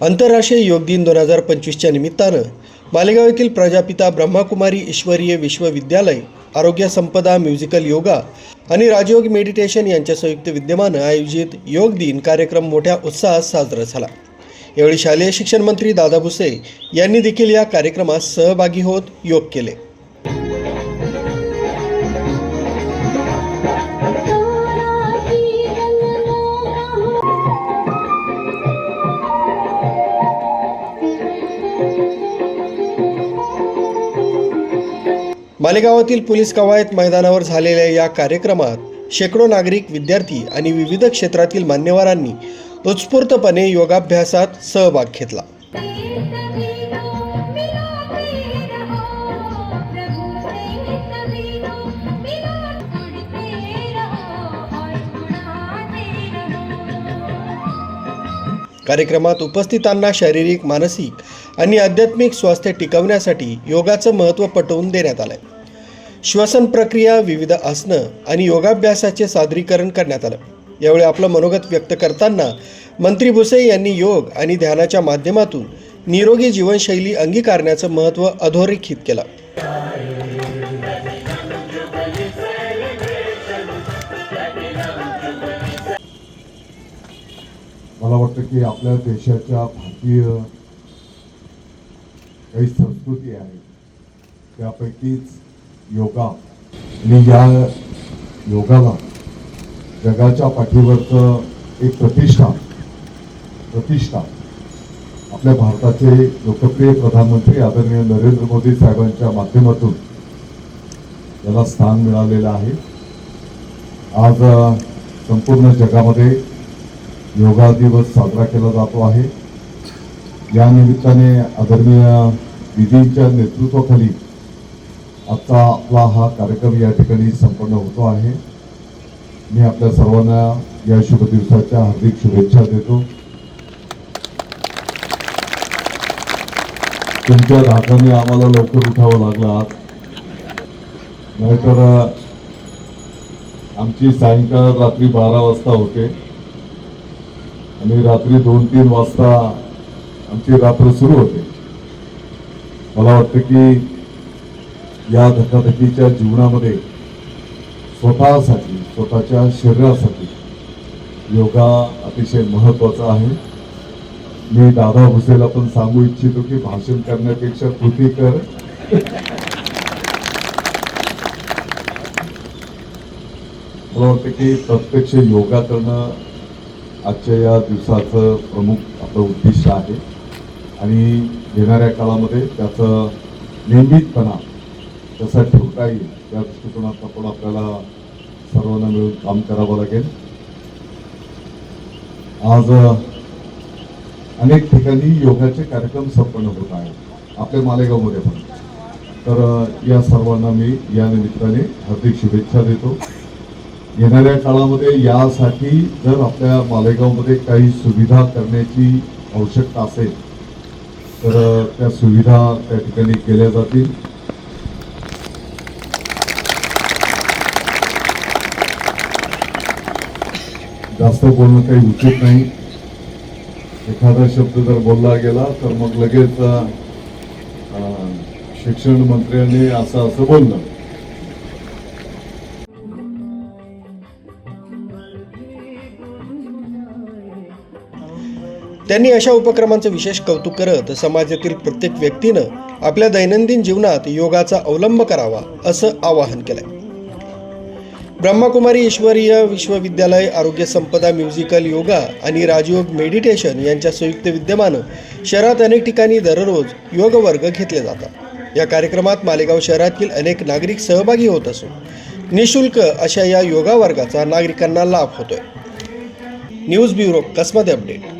आंतरराष्ट्रीय योग दिन दोन हजार पंचवीसच्या निमित्तानं मालेगाव येथील प्रजापिता ब्रह्माकुमारी ईश्वरीय विश्वविद्यालय आरोग्य संपदा म्युझिकल योगा आणि राजयोग मेडिटेशन यांच्या संयुक्त विद्यमानं आयोजित योग दिन कार्यक्रम मोठ्या उत्साहात साजरा झाला. यावेळी शालेय शिक्षण मंत्री दादा भुसे यांनी देखील या कार्यक्रमात सहभागी होत योग केले. मालेगावातील पोलीस कवायत मैदानावर झालेल्या या कार्यक्रमात शेकडो नागरिक विद्यार्थी आणि विविध क्षेत्रातील मान्यवरांनी उत्स्फूर्तपणे योगाभ्यासात सहभाग घेतला. कार्यक्रमात उपस्थितांना शारीरिक मानसिक आणि आध्यात्मिक स्वास्थ्य टिकवण्यासाठी योगाचं महत्त्व पटवून देण्यात आलंय. श्वसन प्रक्रिया विविध आसनं आणि योगाभ्यासाचे सादरीकरण करण्यात आलं. यावेळी आपलं मनोगत व्यक्त करताना मंत्री भुसे यांनी योग आणि ध्यानाच्या माध्यमातून निरोगी जीवनशैली अंगीकारण्याचं महत्त्व अधोरेखित केलं. मला वाटतं की आपल्या देशाच्या भारतीय काही संस्कृती आहे. त्यापैकीच योगा. आणि या योगाला जगाच्या पाठीवरचं एक प्रतिष्ठा प्रतिष्ठा. आपल्या भारताचे लोकप्रिय प्रधानमंत्री आदरणीय नरेंद्र मोदी साहेबांच्या माध्यमातून याला स्थान मिळालेलं आहे. आज संपूर्ण जगामध्ये योगा दिवस साजरा केला जातो आहे. या निमित्ताने आदरणीय दिदींच्या नेतृत्वाखाली आजचा आपला हा कार्यक्रम या ठिकाणी संपन्न होतो आहे. मी आपल्या सर्वांना या शुभ दिवसाच्या हार्दिक शुभेच्छा देतो. तुमच्या धाकाने आम्हाला लवकर उठावं लागलं नाहीतर आमची सायंकाळ रात्री बारा वाजता होते. आणि रात्री दोन तीन वाजता आमची रात्र सुरू होते. मला वाटतं की या धकाधकीच्या जीवनामध्ये स्वतःसाठी स्वतःच्या शरीरासाठी योगा अतिशय महत्त्वाचा आहे. मी दादा भुसेला पण सांगू इच्छितो की भाषण करण्यापेक्षा कृती कर. मला वाटतं की प्रत्यक्ष योगा करणं आजच्या या दिवसाचं प्रमुख आपलं उद्दिष्ट आहे. आणि येणाऱ्या काळामध्ये त्याचं नियमितपणा कसा ठेवता येईल त्या दृष्टिकोनात आपण आपल्याला सर्वांना मिळून काम करावं लागेल. आज अनेक ठिकाणी योगाचे कार्यक्रम संपन्न होत आहेत आपल्या मालेगावमध्ये पण. तर या सर्वांना मी या निमित्ताने हार्दिक शुभेच्छा देतो. येणाऱ्या काळामध्ये यासाठी जर आपल्या मालेगावमध्ये काही सुविधा करण्याची आवश्यकता असेल तर त्या सुविधा त्या ठिकाणी केल्या जातील. जास्त बोलणं काही उचित नाही. एखादा शब्द जर बोलला गेला तर मग लगेच शिक्षण मंत्र्यांनी असं असं बोललं त्यांनी अशा उपक्रमांचं विशेष कौतुक करत समाजातील प्रत्येक व्यक्तीनं आपल्या दैनंदिन जीवनात योगाचा अवलंब करावा असं आवाहन केलंय. ब्रह्माकुमारी ईश्वरीय विश्वविद्यालय आरोग्य संपदा म्युझिकल योगा आणि राजयोग मेडिटेशन यांच्या संयुक्त विद्यमानं शहरात अनेक ठिकाणी दररोज योग वर्ग घेतले जातात. या कार्यक्रमात मालेगाव शहरातील अनेक नागरिक सहभागी होत असून निशुल्क अशा या योगा वर्गाचा नागरिकांना लाभ होतोय. न्यूज ब्युरो कसमध्ये अपडेट.